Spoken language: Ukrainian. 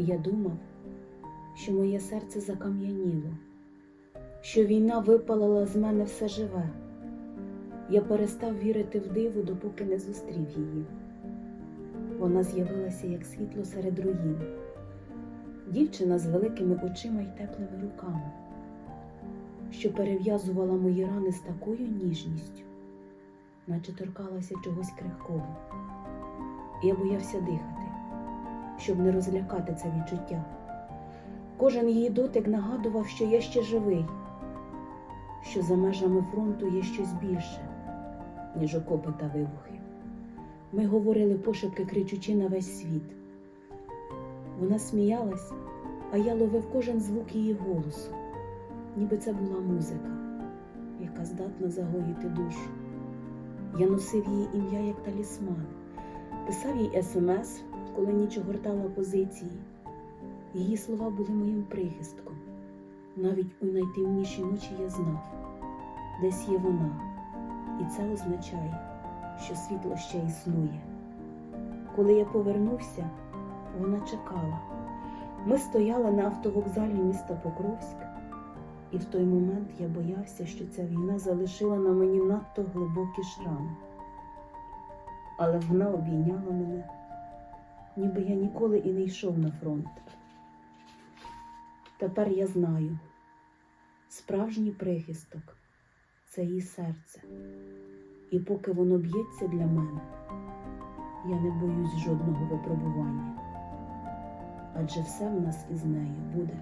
Я думав, що моє серце закам'яніло, що війна випалила з мене все живе. Я перестав вірити в диво, допоки не зустрів її. Вона з'явилася як світло серед руїн, дівчина з великими очима й теплими руками, що перев'язувала мої рани з такою ніжністю, наче торкалася чогось крихкого. Я боявся дихати, щоб не розлякати це відчуття. Кожен її дотик нагадував, що я ще живий, що за межами фронту є щось більше, ніж окопи та вибухи. Ми говорили пошепки, кричучи на весь світ. Вона сміялась, а я ловив кожен звук її голосу, ніби це була музика, яка здатна загоїти душу. Я носив її ім'я як талісман, писав їй смс, коли ніч огортала позиції. Її слова були моїм прихистком. Навіть у найтемніші ночі я знав, десь є вона, і це означає, що світло ще існує. Коли я повернувся, вона чекала. Ми стояли на автовокзалі міста Покровськ, і в той момент я боявся, що ця війна залишила на мені надто глибокі шрами. Але вона обійняла мене, ніби я ніколи і не йшов на фронт. Тепер я знаю, справжній прихисток це її серце. І поки воно б'ється для мене, я не боюсь жодного випробування. Адже все в нас із нею буде.